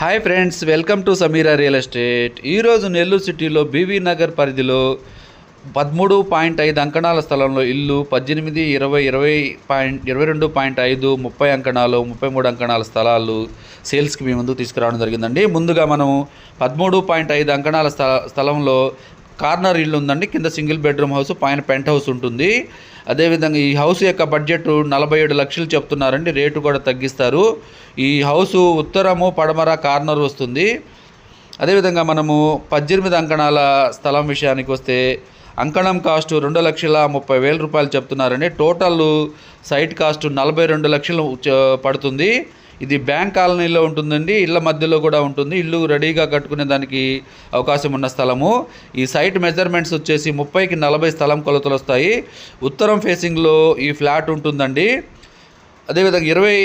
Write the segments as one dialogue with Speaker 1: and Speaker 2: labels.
Speaker 1: Hi friends welcome to Sameera real estate ఈరోజు నెల్లూరు సిటీలో BV Nagar పరిధిలో పదమూడు పాయింట్ ఐదు అంకణాల స్థలంలో ఇల్లు పద్దెనిమిది ఇరవై ఇరవై పాయింట్ ఇరవై రెండు పాయింట్ ఐదు ముప్పై అంకణాలు ముప్పై మూడు అంకణాల స్థలాలు సేల్స్కి మీ ముందు తీసుకురావడం జరిగిందండి. ముందుగా మనం పదమూడు పాయింట్ ఐదు అంకణాల స్థల స్థలంలో కార్నర్ ఇల్లు ఉందండి. కింద సింగిల్ బెడ్రూమ్ హౌస్ పైన పెంట్ హౌస్ ఉంటుంది. అదేవిధంగా ఈ హౌస్ యొక్క బడ్జెట్ నలభై ఏడు లక్షలు చెప్తున్నారండి. రేటు కూడా తగ్గిస్తారు. ఈ హౌస్ ఉత్తరము పడమర కార్నర్ వస్తుంది. అదేవిధంగా మనము పద్దెనిమిది అంకణాల స్థలం విషయానికి వస్తే అంకణం కాస్ట్ రెండు లక్షల ముప్పై వేల రూపాయలు చెప్తున్నారండి. టోటల్ సైట్ కాస్ట్ నలభై రెండు లక్షలు పడుతుంది. ఇది బ్యాంక్ కాలనీలో ఉంటుందండి ఇళ్ళ మధ్యలో కూడా ఉంటుంది. ఇల్లు రెడీగా కట్టుకునే దానికి అవకాశం ఉన్న స్థలము. ఈ సైట్ మెజర్మెంట్స్ వచ్చేసి ముప్పైకి నలభై స్థలం కొలతలు వస్తాయి. ఉత్తరం ఫేసింగ్లో ఈ ఫ్లాట్ ఉంటుందండి. అదేవిధంగా ఇరవై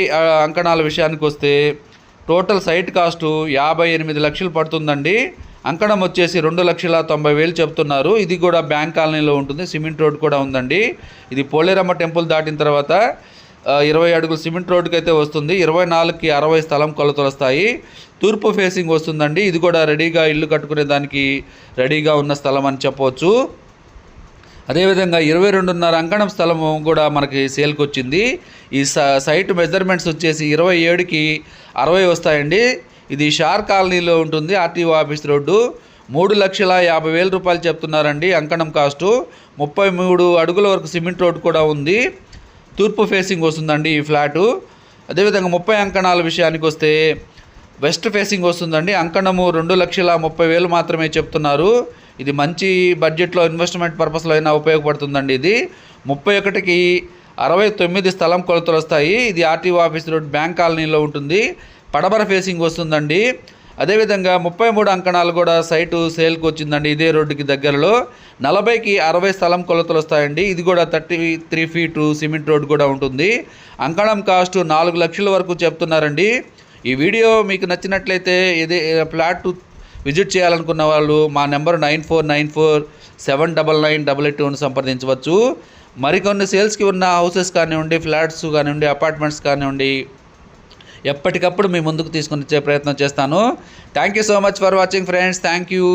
Speaker 1: అంకణాల విషయానికి వస్తే టోటల్ సైట్ కాస్టు యాభై ఎనిమిది లక్షలు పడుతుందండి. అంకణం వచ్చేసి రెండు లక్షల తొంభై వేలు చెప్తున్నారు. ఇది కూడా బ్యాంక్ కాలనీలో ఉంటుంది సిమెంట్ రోడ్ కూడా ఉందండి. ఇది పోలేరమ్మ టెంపుల్ దాటిన తర్వాత ఇరవై అడుగులు సిమెంట్ రోడ్డుకి అయితే వస్తుంది. ఇరవై నాలుగుకి అరవై స్థలం కొలతలు వస్తాయి తూర్పు ఫేసింగ్ వస్తుందండి. ఇది కూడా రెడీగా ఇల్లు కట్టుకునే దానికి రెడీగా ఉన్న స్థలం అని చెప్పవచ్చు అదేవిధంగా ఇరవై రెండున్నర అంకణం స్థలం కూడా మనకి సేల్కి వచ్చింది ఈ స- సైట్ మెజర్మెంట్స్ వచ్చేసి ఇరవై ఏడుకి అరవై వస్తాయండి. ఇది షార్ కాలనీలో ఉంటుంది ఆర్టీఓ ఆఫీస్ రోడ్డు. మూడు లక్షల యాభై వేల రూపాయలు చెప్తున్నారండి అంకణం కాస్టు. ముప్పై మూడు అడుగుల వరకు సిమెంట్ రోడ్డు కూడా ఉంది. తూర్పు ఫేసింగ్ వస్తుందండి ఈ ఫ్లాటు. అదేవిధంగా ముప్పై అంకణాల విషయానికి వస్తే వెస్ట్ ఫేసింగ్ వస్తుందండి. అంకణము రెండు లక్షల ముప్పై వేలు మాత్రమే చెప్తున్నారు. ఇది మంచి బడ్జెట్లో ఇన్వెస్ట్మెంట్ పర్పస్లో అయినా ఉపయోగపడుతుందండి ఇది. ముప్పై ఒకటికి అరవై తొమ్మిది స్థలం కొలతలు వస్తాయి. ఇది ఆర్టీఓ ఆఫీస్ రోడ్ బ్యాంక్ కాలనీలో ఉంటుంది. పడబర ఫేసింగ్ వస్తుందండి. అదేవిధంగా ముప్పై మూడు అంకణాలు కూడా సైటు సేల్కి వచ్చిందండి. ఇదే రోడ్డుకి దగ్గరలో నలభైకి అరవై స్థలం కొలతలు వస్తాయండి. ఇది కూడా thirty three feet cement road కూడా ఉంటుంది. అంకణం కాస్ట్ నాలుగు లక్షల వరకు చెప్తున్నారండి. ఈ వీడియో మీకు నచ్చినట్లయితే ఇదే ఫ్లాట్ విజిట్ చేయాలనుకున్న వాళ్ళు మా number nine four nine four seven double nine double eight టూను సంప్రదించవచ్చు. మరికొన్ని సేల్స్కి ఉన్న హౌసెస్ కానివ్వండి ఫ్లాట్స్ కానివ్వండి అపార్ట్మెంట్స్ కానివ్వండి ఎప్పటికప్పుడు మీ ముందుకు తీసుకుని వచ్చే ప్రయత్నం చేస్తాను. Thank you so much for watching friends thank you